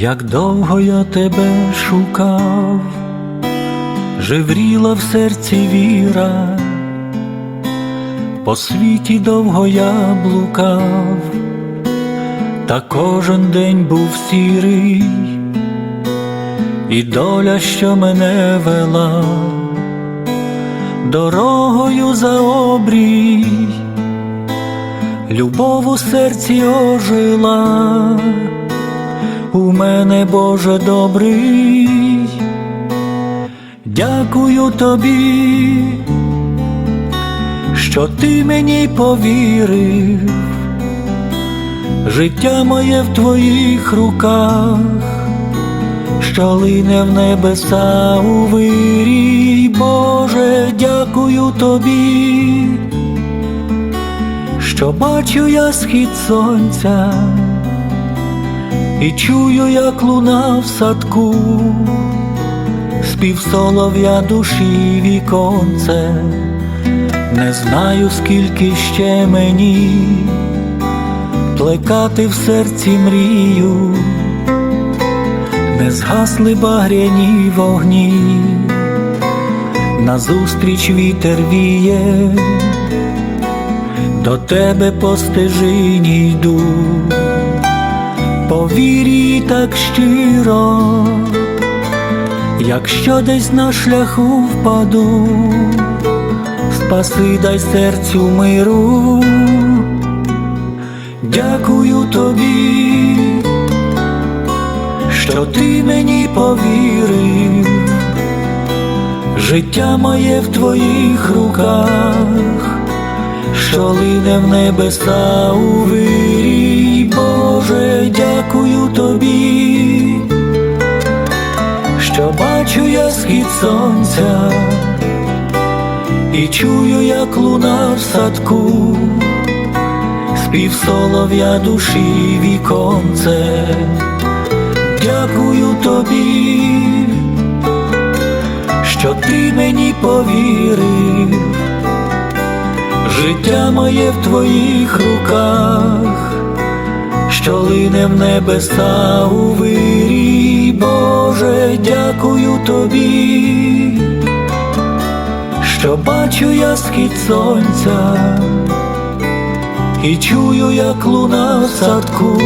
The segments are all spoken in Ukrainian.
Як довго я тебе шукав, жевріла в серці віра, по світі довго я блукав, та кожен день був сірий, і доля, що мене вела, дорогою за обрій, любов у серці ожила мене, Боже добрий, дякую тобі, що ти мені повірив, життя моє в твоїх руках, що лине в небеса у вирій, Боже, дякую тобі, що бачу я схід сонця і чую, як луна в садку, спів солов'я душі віконце, не знаю, скільки ще мені плекати в серці мрію, не згасли багряні вогні, назустріч вітер віє, до тебе по стежині йду по вірі так щиро, якщо десь на шляху впаду, спаси дай серцю миру, дякую тобі, що ти мені повірив, життя моє в твоїх руках, що лине в небеса у вирій, Боже, бачу схід сонця. І чую, як луна в садку, спів солов'я душі віконце, дякую тобі, що ти мені повірив. Життя моє в твоїх руках, що в небеса у вирій, Боже, дякую тобі, що бачу я схід сонця і чую, як луна в садку,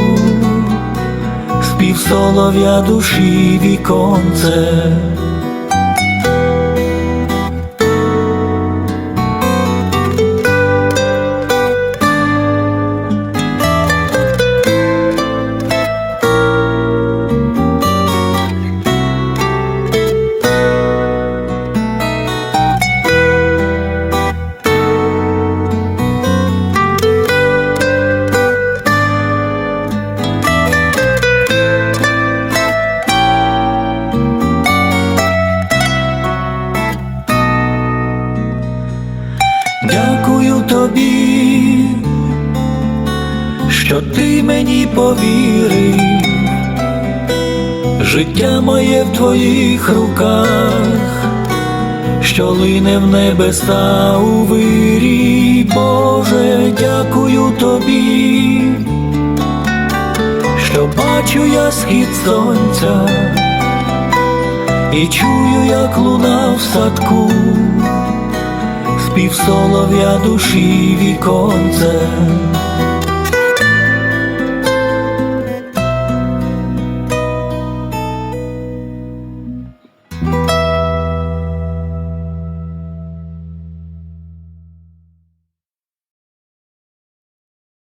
спів солов'я душі віконце. Тобі, що ти мені повірив, життя моє в твоїх руках, що лине в небеса у вирій, Боже, дякую тобі, що бачу я схід сонця і чую, як луна в садку спів солов'я душі віконце,